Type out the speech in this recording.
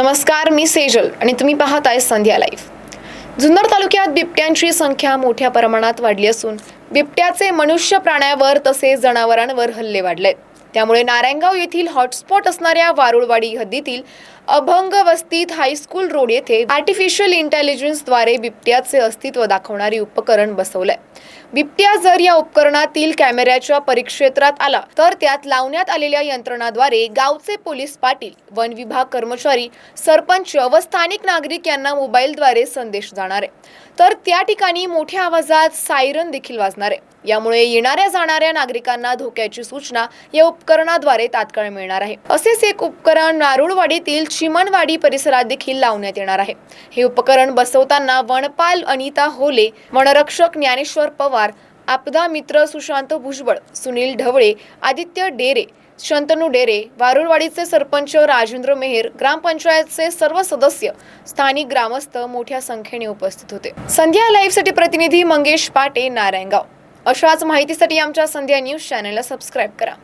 नमस्कार मी सेजल आणि तुम्ही पाहत आहे संध्या लाईव्ह. जुन्नर तालुक्यात बिबट्यांची संख्या मोठ्या प्रमाणात वाढली असून बिबट्याचे मनुष्य प्राण्यावर तसेच जनावरांवर हल्ले वाढले त्यामुळे नारायणगाव येथील हॉटस्पॉट असणाऱ्या वारुळवाडी हद्दीतील अभंग वस्तीत हायस्कूल रोड येथे आर्टिफिशियल इंटेलिजन्सद्वारे बिबट्याचे अस्तित्व दाखवणारे उपकरण बसवलंय. बिबट्या जर या उपकरणातील कॅमेऱ्याच्या परिक्षेत्रात आला तर त्यात लावण्यात आलेल्या यंत्रणाद्वारे गावचे पोलीस पाटील वन विभाग कर्मचारी सरपंच व स्थानिक नागरिक यांना मोबाईलद्वारे संदेश जाणार आहे. तर त्या ठिकाणी मोठ्या आवाजात सायरन देखील वाजणार आहे. यामुळे येणाऱ्या जाणाऱ्या नागरिकांना धोक्याची सूचना या उपकरणाद्वारे तात्काळ मिळणार आहे. असेच एक उपकरण नारुळवाडीतील चिमणवाडी परिसरात देखील लावण्यात येणार आहे. हे उपकरण बसवताना वनपाल अनिता होले वनरक्षक ज्ञानेश्वर पवार आपदा मित्र सुशांत भुजबळ सुनील ढवळे आदित्य डेरे शंतनू डेरे वारुळवाडीचे सरपंच राजेंद्र मेहेर ग्रामपंचायतचे सर्व सदस्य स्थानिक ग्रामस्थ मोठ्या संख्येने उपस्थित होते. संध्या लाईव्हसाठी प्रतिनिधी मंगेश पाटे नारायणगाव. अशाच माहितीसाठी आमच्या संध्या न्यूज चॅनलला सबस्क्राईब करा.